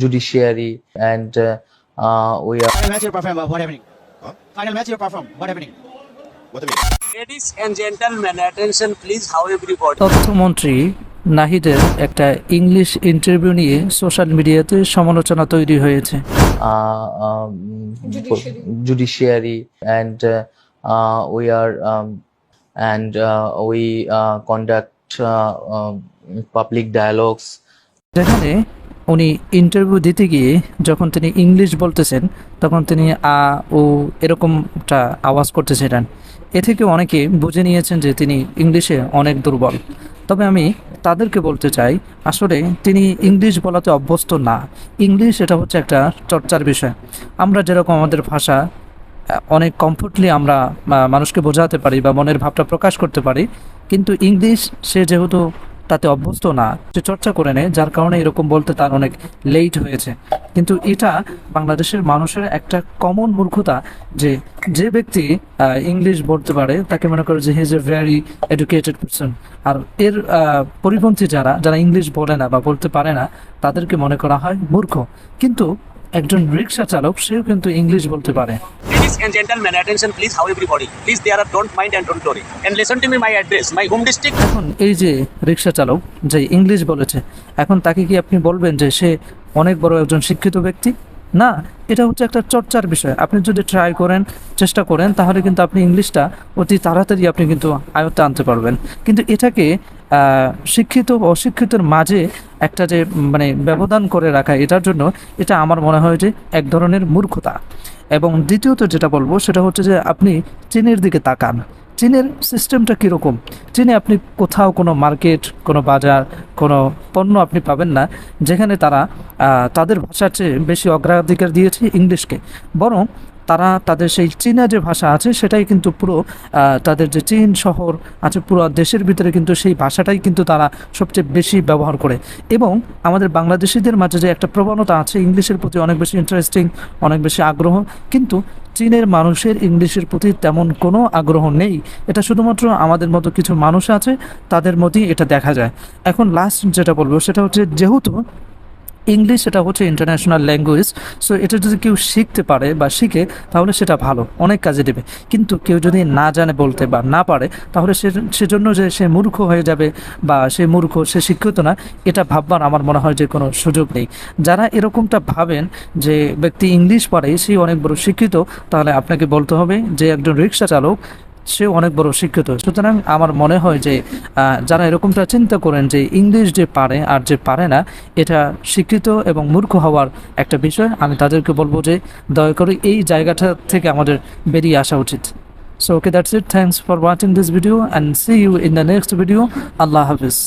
Judiciary and we are match your perform what happening final match your perform what happening ladies and gentleman attention please how everybody অর্থমন্ত্রী নাহিদের একটা English interview নিয়ে social মিডিয়াতে সমালোচনা তৈরি হয়েছে। Judiciary and we are and we conduct public dialogues যেখানে উনি ইন্টারভিউ দিতে গিয়ে যখন তিনি ইংলিশ বলতেছেন, তখন তিনি আ ও এরকমটা আওয়াজ করতেছিলেন। এ থেকে অনেকে বুঝে নিয়েছেন যে তিনি ইংলিশে অনেক দুর্বল। তবে আমি তাদেরকে বলতে চাই, আসলে তিনি ইংলিশ বলাতে অভ্যস্ত না। ইংলিশ এটা হচ্ছে একটা চর্চার বিষয়। আমরা যেরকম আমাদের ভাষা অনেক কমফোর্টলি আমরা মানুষকে বোঝাতে পারি বা মনের ভাবটা প্রকাশ করতে পারি, কিন্তু ইংলিশ সে যেহেতু তাতে অভ্যস্ত না চর্চা করে নেয়, যার কারণে এরকম বলতে তার অনেক লেট হয়েছে। কিন্তু এটা বাংলাদেশের মানুষের একটা কমন মূর্খতা, যে যে ব্যক্তি ইংলিশ বলতে পারে, তাকে মনে করে যে he's a very educated person আর এর পরিপন্থী যারা যারা ইংলিশ বলে না বা বলতে পারে না, তাদেরকে মনে করা হয় মূর্খ। কিন্তু একজন রিক্সা চালক সেও কিন্তু ইংলিশ বলতে পারে Ladies and gentlemen, attention please, how everybody. Please there are don't mind and don't worry. And listen to me my address, my home district. এখন এই যে রিক্সা চালক যে ইংলিশ বলেছে এখন তাকে কি আপনি বলবেন যে সে অনেক বড় একজন শিক্ষিত ব্যক্তি না এটা হচ্ছে একটা চর্চার বিষয় আপনি যদি ট্রাই করেন চেষ্টা করেন তাহলে কিন্তু আপনি ইংলিশটা অতি তাড়াতাড়ি আপনি কিন্তু আয়ত্তে আনতে পারবেন কিন্তু এটাকে শিক্ষিত অশিক্ষিতর মাঝে একটা যে মানে ব্যবধান করে রাখা, এটার জন্য এটা আমার মনে হয় যে এক ধরনের মূর্খতা। এবং দ্বিতীয়ত যেটা বলব, সেটা হচ্ছে যে আপনি চীনের দিকে তাকান। চীনের সিস্টেমটা কীরকম? চীনে আপনি কোথাও কোনো মার্কেট, কোনো বাজার, কোনো পণ্য আপনি পাবেন না, যেখানে তারা তাদের ভাষার চেয়ে বেশি অগ্রাধিকার দিয়েছে ইংলিশকে। বরং তারা তাদের সেই চীনা যে ভাষা আছে, সেটাই কিন্তু পুরো তাদের যে চীন শহর আছে, পুরো দেশের ভিতরে কিন্তু সেই ভাষাটাই কিন্তু তারা সবচেয়ে বেশি ব্যবহার করে। এবং আমাদের বাংলাদেশিদের মাঝে যে একটা প্রবণতা আছে, ইংলিশের প্রতি অনেক বেশি ইন্টারেস্টিং অনেক বেশি আগ্রহ, কিন্তু চীনের মানুষের ইংলিশের প্রতি তেমন কোনো আগ্রহ নেই। এটা শুধুমাত্র আমাদের মতো কিছু মানুষ আছে, তাদের মধ্যেই এটা দেখা যায়। এখন লাস্ট যেটা বলব, সেটা হচ্ছে যেহেতু ইংলিশ এটা হচ্ছে ইন্টারন্যাশনাল ল্যাঙ্গুয়েজ সো এটা যদি কেউ শিখতে পারে বা শিখে, তাহলে সেটা ভালো, অনেক কাজে দেবে। কিন্তু কেউ যদি না জানে বলতে বা না পারে, তাহলে সে, সেজন্য যে সে মূর্খ হয়ে যাবে বা সে মূর্খ, সে শিক্ষিত না, এটা ভাববার আমার মনে হয় যে কোনো সুযোগ নেই। যারা এরকমটা ভাবেন যে ব্যক্তি ইংলিশ পারে সে অনেক বড় শিক্ষিত, তাহলে আপনাকে বলতে হবে যে একজন রিক্সা চালক সে অনেক বড় শিক্ষিত। সুতরাং আমার মনে হয় যে যারা এরকমটা চিন্তা করেন যে ইংলিশ যে পারে আর যে পারে না, এটা শিক্ষিত এবং মূর্খ হওয়ার একটা বিষয়। আমি তাদেরকে বলব যে, দয়া করে এই জায়গাটা থেকে আমাদের বেরিয়ে আসা উচিত। So okay that's it thanks for watching this video and see you in the next video Allah Hafiz.